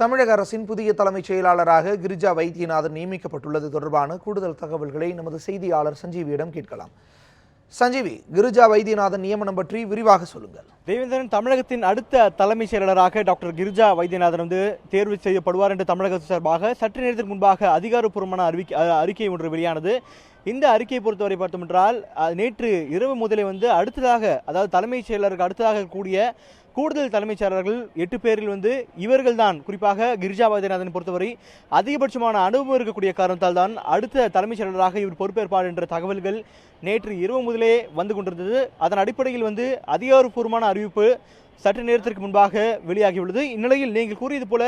தமிழக அரசின் புதிய தலைமைச் செயலாளராக கிரிஜா வைத்தியநாதன் நியமிக்கப்பட்டுள்ளது தொடர்பான கூடுதல் தகவல்களை நமது செய்தியாளர் சஞ்சீவியிடம் கேட்கலாம். சஞ்சீவி கிரிஜா வைத்தியநாதன் நியமனம் பற்றி விரிவாக சொல்லுங்கள். தேவேந்திரன் தமிழகத்தின் அடுத்த தலைமைச் செயலாளராக டாக்டர் கிரிஜா வைத்தியநாதன் வந்து தேர்வு செய்யப்படுவார் என்று தமிழக சார்பாக சற்று நேரத்திற்கு முன்பாக அதிகாரப்பூர்வமான அறிவிக்கை அறிக்கை ஒன்று வெளியானது. இந்த அறிக்கையை பொறுத்தவரை பார்த்தோம் என்றால் நேற்று இரவு முதலே வந்து அடுத்ததாக அதாவது தலைமைச் செயலருக்கு அடுத்ததாக கூடிய கூடுதல் தலைமைச் செயலர்கள் எட்டு பேரில் வந்து இவர்கள் தான். குறிப்பாக கிரிஜா வைத்தியநாதன் பொறுத்தவரை அதிகபட்சமான அனுபவம் இருக்கக்கூடிய காரணத்தால் தான் அடுத்த தலைமைச் செயலராக இவர் பொறுப்பேற்பார் என்ற தகவல்கள் நேற்று இரவு முதலே வந்து கொண்டிருந்தது. அதன் அடிப்படையில் வந்து அதிகாரப்பூர்வமான அறிவிப்பு சற்று நேரத்திற்கு முன்பாக வெளியாகியுள்ளது. இந்நிலையில் நீங்கள் கூறியது போல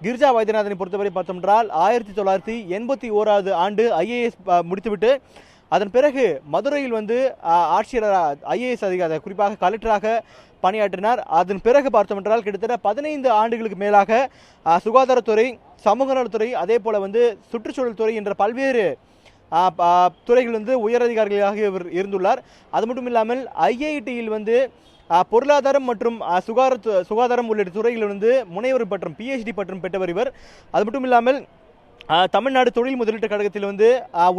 கிரிஜா வைத்தியநாதனை பொறுத்தவரை பார்த்தோம்னால் ஆயிரத்தி தொள்ளாயிரத்தி எண்பத்தி ஓராவது ஆண்டு ஐஏஎஸ் முடித்துவிட்டு அதன் பிறகு மதுரையில் வந்து ஆட்சியராக ஐஏஎஸ் அதிகாரி குறிப்பாக கலெக்டராக பணியாற்றினார். அதன் பிறகு பார்த்தோம் என்றால் கிட்டத்தட்ட பதினைந்து ஆண்டுகளுக்கு மேலாக சுகாதாரத்துறை சமூக நலத்துறை அதே போல் வந்து சுற்றுச்சூழல் துறை என்ற பல்வேறு துறைகள் வந்து உயரதிகாரிகளாக இவர் இருந்துள்ளார். அது மட்டும் இல்லாமல் ஐஐடியில் வந்து பொருளாதாரம் மற்றும் சுகார சுகாதாரம் உள்ளிட்ட துறைகளில் முனைவர் பட்டம் பிஹெச்டி பட்டம் பெற்றவர் இவர். அது மட்டும் இல்லாமல் தமிழ்நாடு தொழில் முதலீட்டு கழகத்தில் வந்து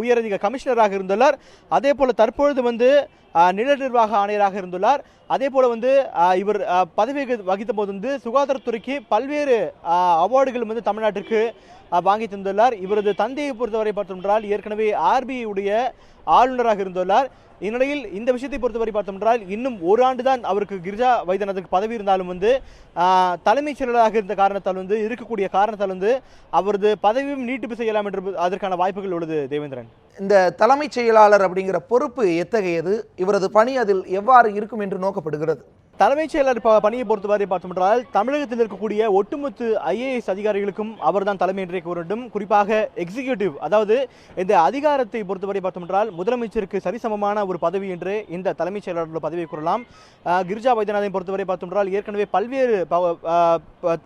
உயரதிக கமிஷனராக இருந்துள்ளார். அதே போல் தற்பொழுது வந்து நில நிர்வாக ஆணையராக இருந்துள்ளார். அதே போல் வந்து இவர் பதவி வகி- வகித்த போது வந்து சுகாதாரத்துறைக்கு பல்வேறு அவார்டுகளும் அவார்டுகள் வந்து தமிழ்நாட்டிற்கு வாங்கி தந்துள்ளார். இவரது தந்தையை பொறுத்தவரை பார்த்தோம்ன்றால் ஏற்கனவே ஆர்பிஐ உடைய ஆளுநராக இருந்துள்ளார். இந்நிலையில் இந்த விஷயத்தை பொறுத்தவரை பார்த்தோம்ன்றால் இன்னும் ஒரு ஆண்டு தான் அவருக்கு கிரிஜா வைத்தியநாதனுக்கு பதவி இருந்தாலும் வந்து தலைமைச் செயலராக இருந்த காரணத்தால் வந்து இருக்கக்கூடிய காரணத்தால் வந்து அவரது பதவியும் நீட்டிப்பு செய்யலாம் என்று அதற்கான வாய்ப்புகள் உள்ளது தேவேந்திரன். இந்த தலைமைச் செயலாளர் அப்படிங்கிற பொறுப்பு எத்தகையது? இவரது பணி அதில் எவ்வாறு இருக்கும் என்று நோக்கப்படுகிறது? தலைமைச் செயலர் ப- பணியை பொறுத்தவரை பார்த்தோம் என்றால் தமிழகத்தில் இருக்கக்கூடிய ஒட்டுமொத்த ஐஏஎஸ் அதிகாரிகளுக்கும் அவர்தான் தலைமை என்றே கூற வேண்டும் குறிப்பாக எக்ஸிகியூட்டிவ் அதாவது இந்த அதிகாரத்தை பொறுத்தவரை பார்த்துமென்றால் முதலமைச்சருக்கு சரிசமமான ஒரு பதவி என்று இந்த தலைமைச் செயலாளர் பதவியை கூறலாம். கிரிஜா வைத்தியநாதனை பொறுத்தவரை பார்த்தோம் என்றால் ஏற்கனவே பல்வேறு ப-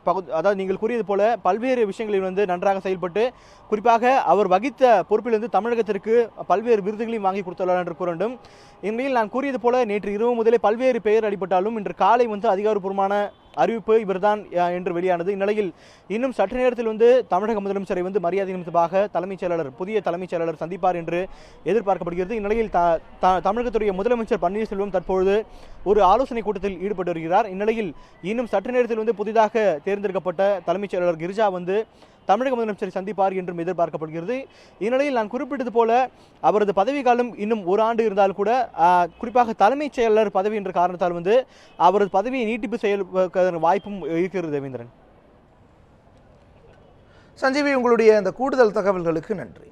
ப- அதாவது நீங்கள் கூறியது போல பல்வேறு விஷயங்களில் வந்து நன்றாக செயல்பட்டு குறிப்பாக அவர் வகித்த பொறுப்பிலிருந்து தமிழகத்திற்கு பல்வேறு விருதுகளையும் வாங்கி கொடுத்துள்ளார் என்று கூற வேண்டும் இந்நிலையில் நான் கூறியது போல நேற்று இரவு முதலே பல்வேறு பெயர் அடிபட்டாலும் இன்று காலை வந்து அதிகாரப்பூர்வமான அறிவிப்பு இவர்தான் என்று வெளியானது. இந்நிலையில் இன்னும் சற்று நேரத்தில் வந்து தமிழக முதலமைச்சரை வந்து மரியாதை நிமித்தமாக தலைமைச் செயலாளர் புதிய தலைமைச் செயலாளர் சந்திப்பார் என்று எதிர்பார்க்கப்படுகிறது. இந்நிலையில் தமிழகத்துடைய முதலமைச்சர் பன்னீர்செல்வம் தற்பொழுது ஒரு ஆலோசனை கூட்டத்தில் ஈடுபட்டு வருகிறார். இந்நிலையில் இன்னும் சற்று நேரத்தில் வந்து புதிதாக தேர்ந்தெடுக்கப்பட்ட தலைமைச் செயலாளர் கிரிஜா வந்து தமிழக முதலமைச்சரை சந்திப்பார் என்றும் எதிர்பார்க்கப்படுகிறது. இந்நிலையில் நான் குறிப்பிட்டது போல அவரது பதவிக்காலம் இன்னும் ஒரு ஆண்டு இருந்தால் கூட குறிப்பாக தலைமைச் செயலர் பதவி என்ற காரணத்தால் வந்து அவரது பதவியை நீட்டிப்பு செயல் வாய்ப்பும் இருக்கிறது தேவேந்திரன் சஞ்சீவி உங்களுடைய இந்த கூடுதல் தகவல்களுக்கு நன்றி.